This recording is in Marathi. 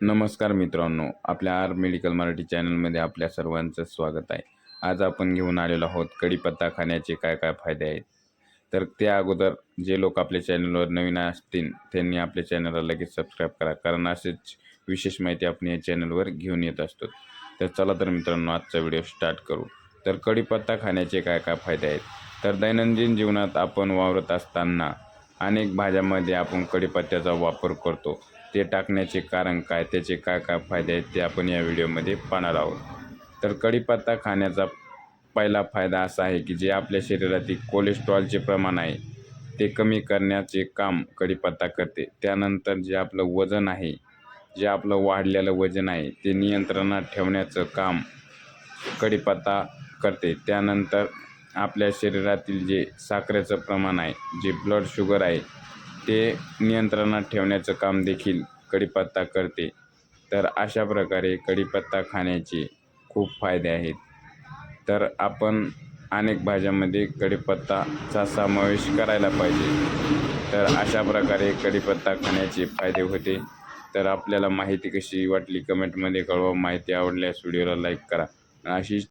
नमस्कार मित्रांनो आपल्या आर मेडिकल मराठी चॅनलमध्ये आपल्या सर्वांचं स्वागत आहे. आज आपण घेऊन आलेलो आहोत कढीपत्ता खाण्याचे काय काय फायदे आहेत. तर त्या अगोदर जे लोक आपल्या चॅनलवर नवीन असतील त्यांनी आपल्या चॅनलला लगेच सबस्क्राईब करा कारण असेच विशेष माहिती आपण या चॅनलवर घेऊन येत असतो. तर चला तर मित्रांनो आजचा व्हिडिओ स्टार्ट करू. तर कढीपत्ता खाण्याचे काय काय फायदे आहेत? तर दैनंदिन जीवनात आपण वावरत असताना अनेक भाज्यामध्ये आपण कढीपत्त्याचा वापर करतो. ते टाकण्याचे कारण काय त्याचे काय काय फायदे आहेत ते आपण या व्हिडिओमध्ये पाहणार आहोत. तर कढीपत्ता खाण्याचा पहिला फायदा असा आहे की जे आपल्या शरीरातील कोलेस्ट्रॉलचे प्रमाण आहे ते कमी करण्याचे काम कढीपत्ता करते. त्यानंतर जे आपलं वजन आहे जे आपलं वाढलेलं वजन आहे ते नियंत्रणात ठेवण्याचं काम कढीपत्ता करते. त्यानंतर आपल्या शरीरातील जे साखरेचं प्रमाण आहे जे ब्लड शुगर आहे ते नियंत्रणात ठेवण्याचं काम देखील कढीपत्ता करते. तर अशा प्रकारे कढीपत्ता खाण्याचे खूप फायदे आहेत. तर आपण अनेक भाज्यांमध्ये कढीपत्ताचा समावेश करायला पाहिजे. तर अशा प्रकारे कढीपत्ता खाण्याचे फायदे होते. तर आपल्याला माहिती कशी वाटली कमेंटमध्ये कळवा. माहिती आवडल्यास व्हिडिओला लाईक करा. अशीच